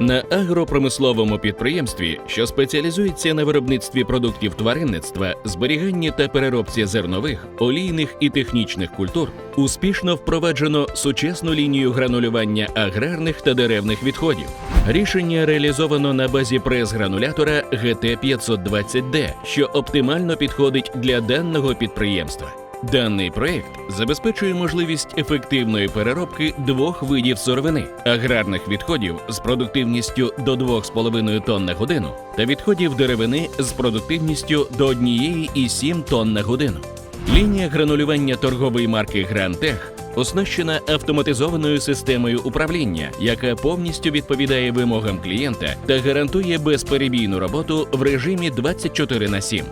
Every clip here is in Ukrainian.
На агропромисловому підприємстві, що спеціалізується на виробництві продуктів тваринництва, зберіганні та переробці зернових, олійних і технічних культур, успішно впроваджено сучасну лінію гранулювання аграрних та деревних відходів. Рішення реалізовано на базі прес-гранулятора ГТ-520D, що оптимально підходить для даного підприємства. Даний проект забезпечує можливість ефективної переробки двох видів сировини: аграрних відходів з продуктивністю до 2,5 тонн на годину та відходів деревини з продуктивністю до 1,7 тонн на годину. Лінія гранулювання торгової марки Грантех оснащена автоматизованою системою управління, яка повністю відповідає вимогам клієнта та гарантує безперебійну роботу в режимі 24 на 7.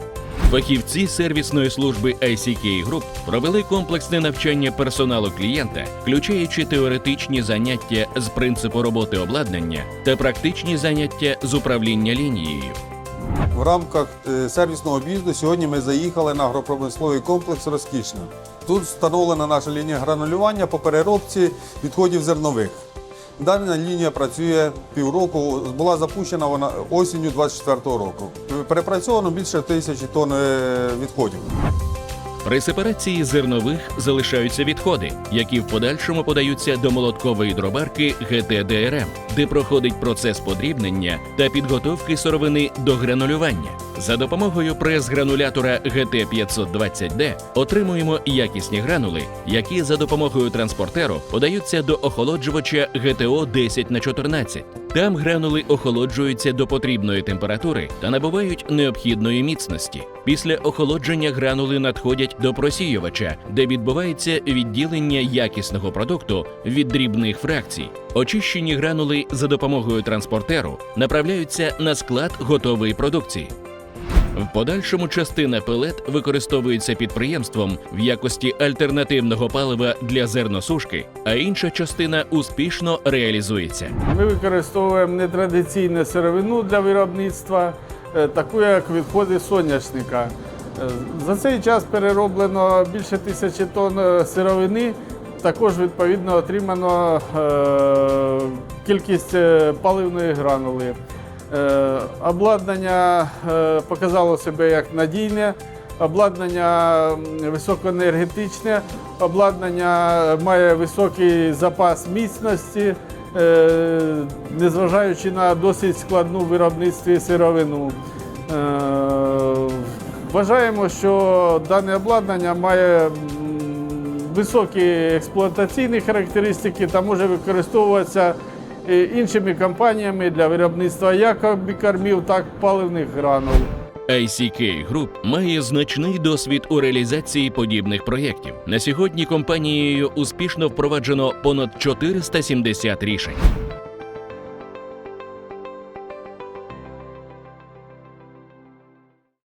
Фахівці сервісної служби ICK Group провели комплексне навчання персоналу клієнта, включаючи теоретичні заняття з принципу роботи обладнання та практичні заняття з управління лінією. В рамках е, сервісного об'їзду сьогодні ми заїхали на агропромисловий комплекс Розкішна. Тут встановлена наша лінія гранулювання по переробці відходів зернових. Дана лінія працює півроку, була запущена вона осінню 24 року. Перепрацьовано більше тисячі тонн е, відходів. При сепарації зернових залишаються відходи, які в подальшому подаються до молоткової дробарки ГТДРМ, де проходить процес подрібнення та підготовки сировини до гранулювання. За допомогою прес-гранулятора ГТ-520D отримуємо якісні гранули, які за допомогою транспортеру подаються до охолоджувача ГТО 10 на 14 Там гранули охолоджуються до потрібної температури та набувають необхідної міцності. Після охолодження гранули надходять до просіювача, де відбувається відділення якісного продукту від дрібних фракцій. Очищені гранули за допомогою транспортеру направляються на склад готової продукції. В подальшому частина пелет використовується підприємством в якості альтернативного палива для зерносушки, а інша частина успішно реалізується. Ми використовуємо нетрадиційну сировину для виробництва, е, таку як відходи соняшника. Е, За цей час перероблено більше тисячі тонн е, сировини. Також відповідно отримано кількість паливної гранули. Е, Обладнання е, показало себе як надійне, обладнання високоенергетичне, обладнання має високий запас міцності, е, незважаючи на досить складну виробництві сировину. Вважаємо, що дане обладнання має високі експлуатаційні характеристики та може використовуватися іншими компаніями для виробництва як бікормів, так і паливних гранул. ICK Group має значний досвід у реалізації подібних проєктів. На сьогодні компанією успішно впроваджено понад 470 рішень.